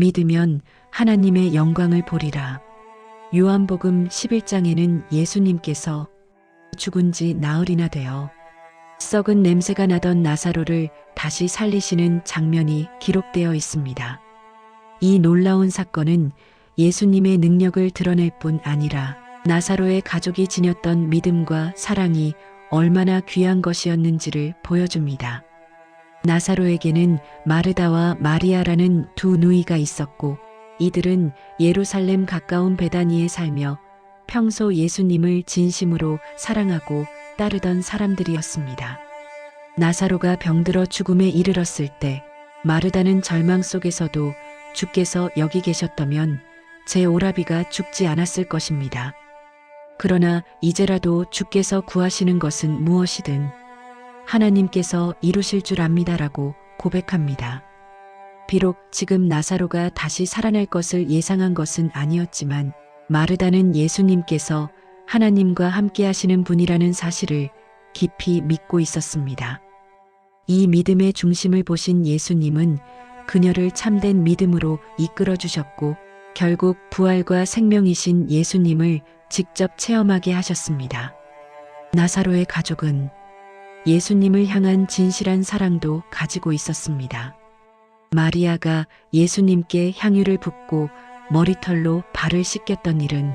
믿으면 하나님의 영광을 보리라. 요한복음 11장에는 예수님께서 죽은 지 나흘이나 되어 썩은 냄새가 나던 나사로를 다시 살리시는 장면이 기록되어 있습니다. 이 놀라운 사건은 예수님의 능력을 드러낼 뿐 아니라 나사로의 가족이 지녔던 믿음과 사랑이 얼마나 귀한 것이었는지를 보여줍니다. 나사로에게는 마르다와 마리아라는 두 누이가 있었고 이들은 예루살렘 가까운 베다니에 살며 평소 예수님을 진심으로 사랑하고 따르던 사람들이었습니다. 나사로가 병들어 죽음에 이르렀을 때 마르다는 절망 속에서도 주께서 여기 계셨다면 제 오라비가 죽지 않았을 것입니다. 그러나 이제라도 주께서 구하시는 것은 무엇이든 하나님께서 이루실 줄 압니다라고 고백합니다. 비록 지금 나사로가 다시 살아날 것을 예상한 것은 아니었지만 마르다는 예수님께서 하나님과 함께 하시는 분이라는 사실을 깊이 믿고 있었습니다. 이 믿음의 중심을 보신 예수님은 그녀를 참된 믿음으로 이끌어 주셨고 결국 부활과 생명이신 예수님을 직접 체험하게 하셨습니다. 나사로의 가족은 예수님을 향한 진실한 사랑도 가지고 있었습니다. 마리아가 예수님께 향유를 붓고 머리털로 발을 씻겼던 일은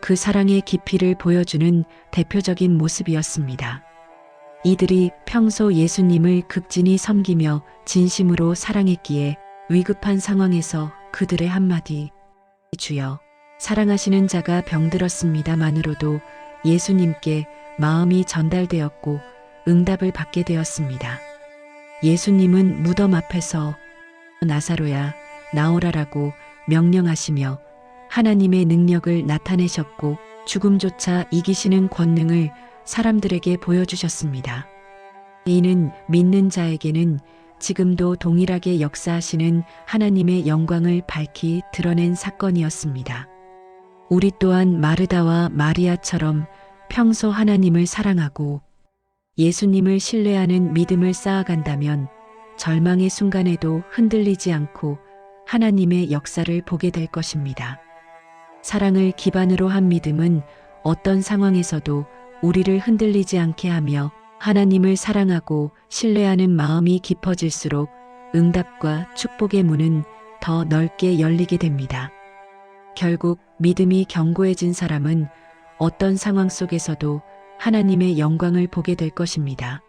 그 사랑의 깊이를 보여주는 대표적인 모습이었습니다. 이들이 평소 예수님을 극진히 섬기며 진심으로 사랑했기에 위급한 상황에서 그들의 한마디 주여 사랑하시는 자가 병들었습니다만으로도 예수님께 마음이 전달되었고 응답을 받게 되었습니다. 예수님은 무덤 앞에서 나사로야 나오라라고 명령하시며 하나님의 능력을 나타내셨고 죽음조차 이기시는 권능을 사람들에게 보여주셨습니다. 이는 믿는 자에게는 지금도 동일하게 역사하시는 하나님의 영광을 밝히 드러낸 사건이었습니다. 우리 또한 마르다와 마리아처럼 평소 하나님을 사랑하고 예수님을 신뢰하는 믿음을 쌓아간다면 절망의 순간에도 흔들리지 않고 하나님의 역사를 보게 될 것입니다. 사랑을 기반으로 한 믿음은 어떤 상황에서도 우리를 흔들리지 않게 하며 하나님을 사랑하고 신뢰하는 마음이 깊어질수록 응답과 축복의 문은 더 넓게 열리게 됩니다. 결국 믿음이 견고해진 사람은 어떤 상황 속에서도 하나님의 영광을 보게 될 것입니다.